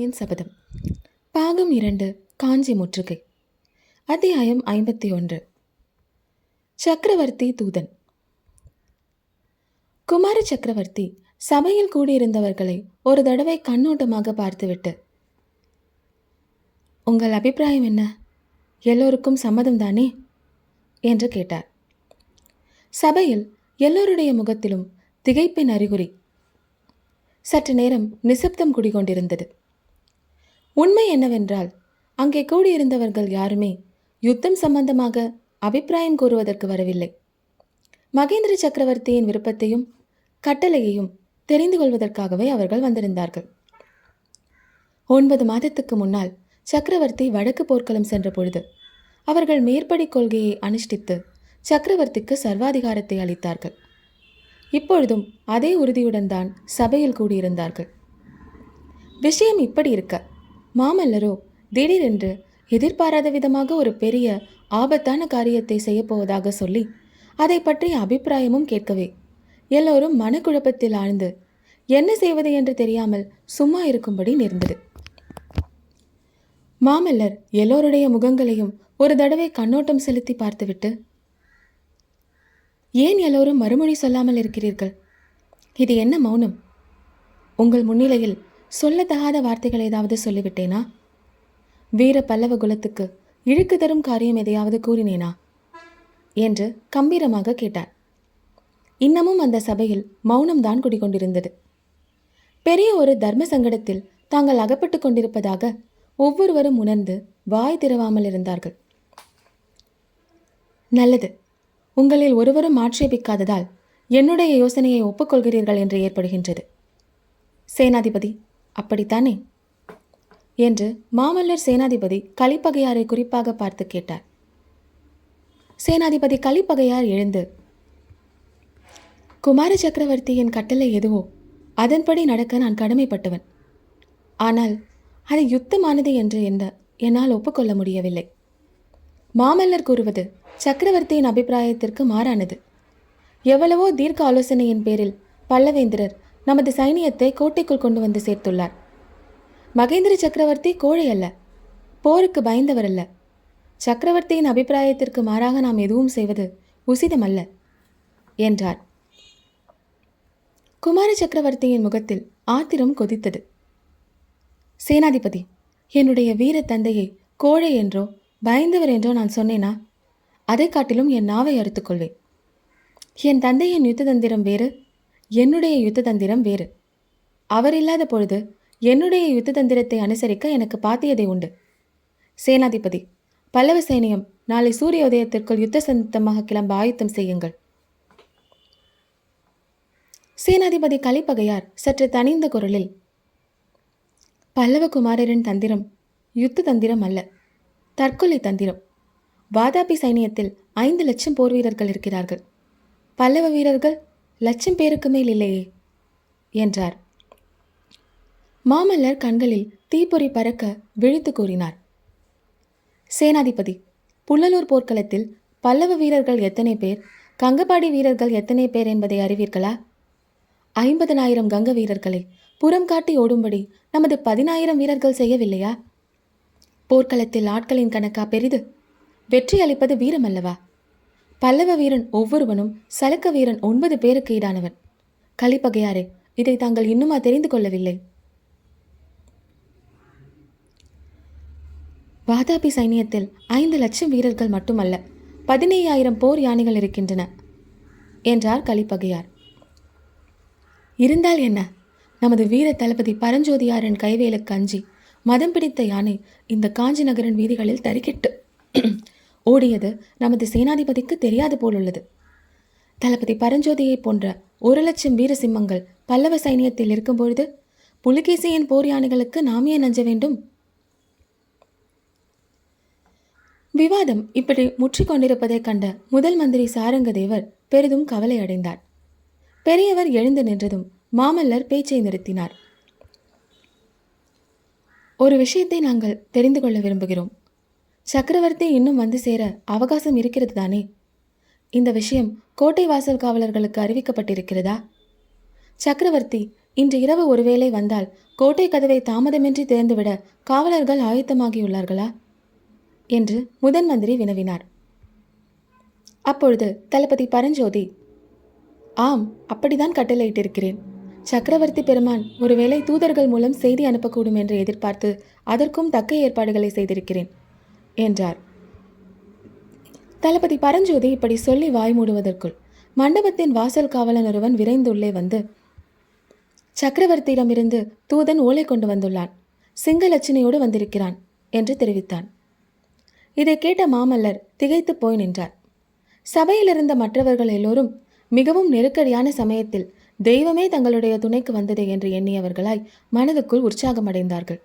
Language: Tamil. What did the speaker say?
என் சபதம். பாகம் இரண்டு காஞ்சி முற்றுகை. அத்தியாயம் ஐம்பத்தி ஒன்று சக்கரவர்த்தி தூதன். குமார சக்கரவர்த்தி சபையில் கூடியிருந்தவர்களை ஒரு தடவை கண்ணோட்டமாக பார்த்துவிட்டு உங்கள் அபிப்பிராயம் என்ன? எல்லோருக்கும் சம்மதம் தானே? என்று கேட்டார். சபையில் எல்லோருடைய முகத்திலும் திகைப்பின் அறிகுறி. சற்று நேரம் நிசப்தம் குடிகொண்டிருந்தது. உண்மை என்னவென்றால் அங்கே கூடியிருந்தவர்கள் யாருமே யுத்தம் சம்பந்தமாக அபிப்பிராயம் கூறுவதற்கு வரவில்லை. மகேந்திர சக்கரவர்த்தியின் விருப்பத்தையும் கட்டளையையும் தெரிந்து கொள்வதற்காகவே அவர்கள் வந்திருந்தார்கள். ஒன்பது மாதத்துக்கு முன்னால் சக்கரவர்த்தி வடக்கு போர்க்களம் சென்ற பொழுது அவர்கள் மேற்படி கொள்கையை அனுஷ்டித்து சக்கரவர்த்திக்கு சர்வாதிகாரத்தை அளித்தார்கள். இப்பொழுதும் அதே உறுதியுடன் தான் சபையில் கூடியிருந்தார்கள். விஷயம் இப்படி இருக்க மாமல்லரோ திடீரென்று எதிர்பாராத விதமாக ஒரு பெரிய ஆபத்தான காரியத்தை செய்யப்போவதாக சொல்லி அதை பற்றிய அபிப்பிராயமும் கேட்கவே எல்லோரும் மனக்குழப்பத்தில் ஆழ்ந்து என்ன செய்வது என்று தெரியாமல் சும்மா இருக்கும்படி நேர்ந்தது. மாமல்லர் எல்லோருடைய முகங்களையும் ஒரு தடவை கண்ணோட்டம் செலுத்தி பார்த்துவிட்டு ஏன் எல்லோரும் மறுமொழி சொல்லாமல் இருக்கிறீர்கள்? இது என்ன மௌனம்? உங்கள் முன்னிலையில் சொல்லத்தகாத வார்த்தைகள் ஏதாவது சொல்லிவிட்டேனா? வீர பல்லவ குலத்துக்கு இழுக்கு தரும் காரியம் எதையாவது கூறினேனா? என்று கம்பீரமாக கேட்டார் இன்னமும் அந்த சபையில் மௌனம்தான் குடிகொண்டிருந்தது. பெரிய ஒரு தர்ம சங்கடத்தில் தாங்கள் அகப்பட்டு கொண்டிருப்பதாக ஒவ்வொருவரும் உணர்ந்து வாய் திறவாமல் இருந்தார்கள். நல்லது. உங்களில் ஒருவரும் ஆட்சேபிக்காததால் என்னுடைய யோசனையை ஒப்புக்கொள்கிறீர்கள் என்று ஏற்படுகின்றது. சேனாதிபதி அப்படித்தானே? என்று மாமல்லர் சேனாதிபதி கலிப்பகையாரை குறிப்பாக பார்த்து கேட்டார். சேனாதிபதி கலிப்பகையார் எழுந்து குமார சக்கரவர்த்தியின் கட்டளை எதுவோ அதன்படி நடக்க நான் கடமைப்பட்டவன். ஆனால் அது யுத்தமானது என்று என்ன என்னால் ஒப்புக்கொள்ள முடியவில்லை. மாமல்லர் கூறுவது சக்கரவர்த்தியின் அபிப்பிராயத்திற்கு மாறானது. எவ்வளவோ தீர்க்க ஆலோசனையின் பேரில் பல்லவேந்திரர் நமது சைனியத்தை கோட்டைக்குள் கொண்டு வந்து சேர்த்துள்ளார். மகேந்திர சக்கரவர்த்தி கோழை அல்ல போருக்கு பயந்தவர் அல்ல. சக்கரவர்த்தியின் அபிப்பிராயத்திற்கு மாறாக நாம் எதுவும் செய்வது உசிதமல்ல என்றார். குமார சக்கரவர்த்தியின் முகத்தில் ஆத்திரம் கொதித்தது. சேனாதிபதி என்னுடைய வீர தந்தையை கோழை என்றோ பயந்தவர் என்றோ நான் சொன்னேனா? அதை காட்டிலும் என் நாவை அறுத்துக்கொள்வேன் என் தந்தையின் யுத்த தந்திரம் வேறு என்னுடைய யுத்த தந்திரம் வேறு. அவர் இல்லாத பொழுது என்னுடைய யுத்த தந்திரத்தை அனுசரிக்க எனக்கு பாத்தியதை உண்டு. சேனாதிபதி பல்லவ சைனியம் நாளை சூரிய உதயத்திற்குள் யுத்த சந்தமாக கிளம்ப ஆயுத்தம் செய்யுங்கள். சேனாதிபதி கலிப்பகையார் சற்று தனிந்த குரலில் பல்லவகுமாரரின் தந்திரம் யுத்த தந்திரம் அல்ல தற்கொலை தந்திரம். வாதாபி சைனியத்தில் ஐந்து லட்சம் போர் வீரர்கள் இருக்கிறார்கள். பல்லவ வீரர்கள் லட்சம் பேருக்கு மேல் இல்லையே? என்றார். மாமல்லர் கண்களில் தீப்பொறி பறக்க விழித்து கூறினார். சேனாதிபதி புள்ளலூர் போர்க்களத்தில் பல்லவ வீரர்கள் எத்தனை பேர் கங்கபாடி வீரர்கள் எத்தனை பேர் என்பதை அறிவீர்களா? ஐம்பதனாயிரம் கங்க வீரர்களை புறம் காட்டி ஓடும்படி நமது பதினாயிரம் வீரர்கள் செய்யவில்லையா? போர்க்களத்தில் ஆட்களின் கணக்கா பெரிது? வெற்றி அளிப்பது வீரம் அல்லவா பல்லவ வீரன் ஒவ்வொருவனும் சலக்க வீரன் ஒன்பது பேருக்கு ஈடானவன். கலிப்பகையாரே இதை தாங்கள் இன்னுமா தெரிந்து கொள்ளவில்லை? வாதாபி சைனியத்தில் ஐந்து லட்சம் வீரர்கள் மட்டுமல்ல பதினேழாயிரம் போர் யானைகள் இருக்கின்றன என்றார் கலிப்பகையார். இருந்தால் என்ன? நமது வீர தளபதி பரஞ்சோதியாரின் கைவேலுக்கு அஞ்சி மதம் பிடித்த யானை இந்த காஞ்சி நகரின் வீதிகளில் தறிக்கிட்டு ஓடியது நமது சேனாதிபதிக்கு தெரியாது போலுள்ளது. தளபதி பரஞ்சோதியை போன்ற ஒரு லட்சம் வீர சிம்மங்கள் பல்லவ சைனியத்தில் இருக்கும்பொழுது புலிகேசியின் போர் யானைகளுக்கு நாம் ஏன் நஞ்ச வேண்டும்? விவாதம் இப்படி முற்றிக்கொண்டிருப்பதைக் கண்ட முதல் மந்திரி சாரங்கதேவர் பெரிதும் கவலை அடைந்தார். பெரியவர் எழுந்து நின்றதும் மாமல்லர் பேச்சை நிறுத்தினார். ஒரு விஷயத்தை நாங்கள் தெரிந்து கொள்ள விரும்புகிறோம். சக்கரவர்த்தி இன்னும் வந்து சேர அவகாசம் இருக்கிறது தானே இந்த விஷயம் கோட்டை வாசல் காவலர்களுக்கு அறிவிக்கப்பட்டிருக்கிறதா? சக்கரவர்த்தி இன்று இரவு ஒருவேளை வந்தால் கோட்டை கதவை தாமதமின்றி திறந்துவிட காவலர்கள் ஆயத்தமாகியுள்ளார்களா? என்று முதன் மந்திரி வினவினார். அப்பொழுது தளபதி பரஞ்சோதி ஆம் அப்படிதான் கட்டளையிட்டிருக்கிறேன். சக்கரவர்த்தி பெருமான் ஒருவேளை தூதர்கள் மூலம் செய்தி அனுப்பக்கூடும் என்று எதிர்பார்த்து அதற்கும் தக்க ஏற்பாடுகளை செய்திருக்கிறேன். என்றார். தளபதி பரஞ்சோதி இப்படி சொல்லி வாய் மூடுவதற்குள் மண்டபத்தின் வாசல் காவலன் ஒருவன் விரைந்துள்ளே வந்து சக்கரவர்த்தியிடமிருந்து தூதன் ஓலை கொண்டு வந்துள்ளான். சிங்கலட்சணையோடு வந்திருக்கிறான் என்று தெரிவித்தான். இதை கேட்ட மாமல்லர் திகைத்துப் போய் நின்றார். சபையில் இருந்த மற்றவர்கள் எல்லோரும் மிகவும் நெருக்கடியான சமயத்தில் தெய்வமே தங்களுடைய துணைக்கு வந்தது என்று எண்ணியவர்களாய் மனதுக்குள் உற்சாகமடைந்தார்கள்.